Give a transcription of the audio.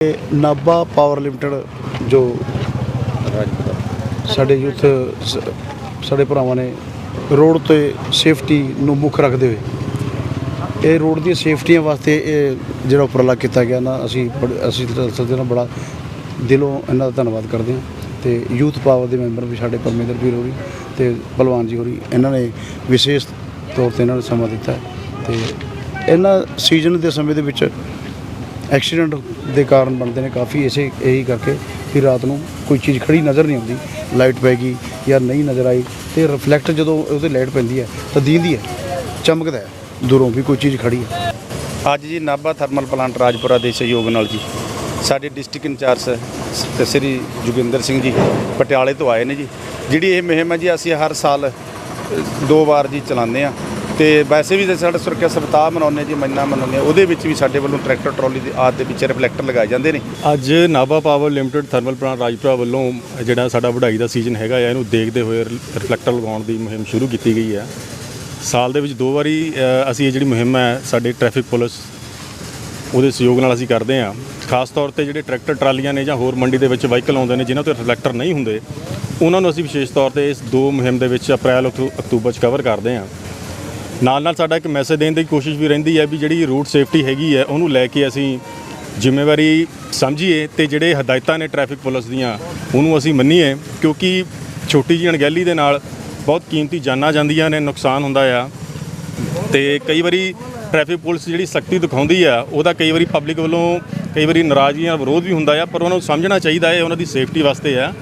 ਇਹ Nabha power limited ਜੋ ਸਾਡੇ ਯੂਥ ਸਾਡੇ ਭਰਾਵਾਂ ਨੇ ਰੋਡ ਤੇ ਸੇਫਟੀ ਨੂੰ ਮੁੱਖ ਰੱਖਦੇ ਹੋਏ, ਇਹ ਰੋਡ ਦੀਆਂ ਸੇਫਟੀਆਂ ਵਾਸਤੇ ਇਹ ਜਿਹੜਾ ਉਪਰਾਲਾ ਕੀਤਾ ਗਿਆ ਨਾ, ਅਸੀਂ ਬੜ- ਅਸੀਂ ਤਾਂ ਨਾਲ ਬੜਾ ਦਿਲੋਂ ਇਹਨਾਂ ਦਾ ਧੰਨਵਾਦ ਕਰਦੇ ਹਾਂ ਤੇ ਯੂਥ ਪਾਵਰ ਦੇ ਮੈਂਬਰ ਵੀ ਸਾਡੇ ਪਰਮੇਂਦਰ ਵੀਰ ਹੋਰੀ ਤੇ ਭਲਵਾਨ ਜੀ ਹੋਰੀ, ਇਹਨਾਂ ਨੇ ਵਿਸ਼ੇਸ਼ ਤੌਰ ਤੇ ਇਹਨਾਂ ਨੂੰ ਸਮਾਂ ਦਿੱਤਾ ਹੈ ਤੇ ਇਹਨਾਂ ਸੀਜ਼ਨ ਦੇ ਸਮੇਂ ਦੇ ਵਿੱਚ ਐਕਸੀਡੈਂਟ ਦੇ ਕਾਰਨ ਬਣਦੇ ਨੇ ਕਾਫੀ ਇਸੇ ਇਹੀ ਕਰਕੇ ਕਿ ਰਾਤ ਨੂੰ ਕੋਈ ਚੀਜ਼ ਖੜੀ ਨਜ਼ਰ ਨਹੀਂ ਆਉਂਦੀ, ਲਾਈਟ ਪੈ ਗਈ ਜਾਂ ਨਹੀਂ ਨਜ਼ਰ ਆਈ ਤੇ ਰਿਫਲੈਕਟ ਜਦੋਂ ਉਹਦੇ ਲਾਈਟ ਪੈਂਦੀ ਹੈ ਤਾਂ ਦੀਂਦੀ ਹੈ, ਚਮਕਦਾ ਹੈ, ਦੂਰੋਂ ਵੀ ਕੋਈ ਚੀਜ਼ ਖੜੀ ਹੈ। ਅੱਜ ਜੀ ਨਾਭਾ ਥਰਮਲ ਪਲਾਂਟ ਰਾਜਪੁਰਾ ਦੇ ਸਹਿਯੋਗ ਨਾਲ ਜੀ, ਸਾਡੇ district in charge Shri Joginder Singh ji ਪਟਿਆਲੇ ਤੋਂ ਆਏ ਨੇ ਜੀ, ਜਿਹੜੀ ਇਹ ਮੁਹਿੰਮ ਹੈ ਜੀ ਅਸੀਂ ਹਰ ਸਾਲ ਦੋ ਵਾਰ ਜੀ ਚਲਾਉਂਦੇ ਆ ਤੇ ਵੈਸੇ ਵੀ ਜੇ ਸਾਡਾ ਸੁਰੱਖਿਆ ਸਪਤਾਹ ਮਨਾਉਂਦੇ ਜੀ, ਮਹੀਨਾ ਮਨਾਉਂਦੇ ਹਾਂ, ਉਹਦੇ ਵਿੱਚ ਵੀ ਸਾਡੇ ਵੱਲੋਂ ਟਰੈਕਟਰ ਟਰਾਲੀ ਦੇ ਆਦ ਦੇ ਵਿੱਚ ਰਿਫਲੈਕਟਰ ਲਗਾਏ ਜਾਂਦੇ ਨੇ। ਅੱਜ Nabha power limited thermal plant Rajpura ਵੱਲੋਂ ਜਿਹੜਾ ਸਾਡਾ ਵਢਾਈ ਦਾ ਸੀਜ਼ਨ ਹੈਗਾ ਆ, ਇਹਨੂੰ ਦੇਖਦੇ ਹੋਏ ਰਿਫਲੈਕਟਰ ਲਗਾਉਣ ਦੀ ਮੁਹਿੰਮ ਸ਼ੁਰੂ ਕੀਤੀ ਗਈ ਹੈ ਸਾਲ ਦੇ ਵਿੱਚ ਦੋ ਵਾਰੀ ਅਸੀਂ ਇਹ ਜਿਹੜੀ ਮੁਹਿੰਮ ਹੈ, ਸਾਡੇ ਟ੍ਰੈਫਿਕ ਪੁਲਿਸ ਉਹਦੇ ਸਹਿਯੋਗ ਨਾਲ ਅਸੀਂ ਕਰਦੇ ਹਾਂ। ਖਾਸ ਤੌਰ ਤੇ ਜਿਹੜੇ ਟਰੈਕਟਰ ਟਰਾਲੀਆਂ ਨੇ ਜਾਂ ਹੋਰ ਮੰਡੀ ਦੇ ਵਿੱਚ ਵਾਹੀਕਲ ਆਉਂਦੇ ਨੇ, ਜਿਨ੍ਹਾਂ ਤੇ ਰਿਫਲੈਕਟਰ ਨਹੀਂ ਹੁੰਦੇ, ਉਹਨਾਂ ਨੂੰ ਅਸੀਂ ਵਿਸ਼ੇਸ਼ ਤੌਰ ਤੇ ਇਸ ਦੋ ਮੁਹਿੰਮ ਦੇ ਵਿੱਚ ਅਪ੍ਰੈਲ, ਅਕਤੂ- ਅਕਤੂਬਰ ਚ ਕਵਰ ਕਰਦੇ ਹਾਂ। ਨਾਲ ਨਾਲ ਸਾਡਾ ਇੱਕ ਮੈਸੇਜ ਦੇਣ ਦੀ ਕੋਸ਼ਿਸ਼ ਵੀ ਰਹਿੰਦੀ ਹੈ ਵੀ ਜਿਹੜੀ ਰੂਟ ਸੇਫਟੀ ਹੈਗੀ ਹੈ, ਉਹਨੂੰ ਲੈ ਕੇ ਅਸੀਂ ਜ਼ਿੰਮੇਵਾਰੀ ਸਮਝੀਏ ਤੇ ਜਿਹੜੇ ਹਦਾਇਤਾਂ ਨੇ ਟ੍ਰੈਫਿਕ ਪੁਲਿਸ ਦੀਆਂ, ਉਹਨੂੰ ਅਸੀਂ ਮੰਨੀਏ ਕਿਉਂਕਿ ਛੋਟੀ ਜਿਹੀ ਅਣਗਹਿਲੀ ਦੇ ਨਾਲ ਬਹੁਤ ਕੀਮਤੀ ਜਾਨਾਂ ਜਾਂਦੀਆਂ ਨੇ, ਨੁਕਸਾਨ ਹੁੰਦਾ ਆ। ਤੇ ਕਈ ਵਾਰੀ ਟ੍ਰੈਫਿਕ ਪੁਲਿਸ ਜਿਹੜੀ ਸਖਤੀ ਦਿਖਾਉਂਦੀ ਆ, ਉਹਦਾ ਕਈ ਵਾਰੀ ਪਬਲਿਕ ਵੱਲੋਂ ਕਈ ਵਾਰੀ ਨਾਰਾਜ਼ਗੀ ਜਾਂ ਵਿਰੋਧ ਵੀ ਹੁੰਦਾ ਆ, ਪਰ ਉਹਨਾਂ ਨੂੰ ਸਮਝਣਾ ਚਾਹੀਦਾ ਹੈ, ਉਹਨਾਂ ਦੀ ਸੇਫਟੀ ਵਾਸਤੇ ਆ।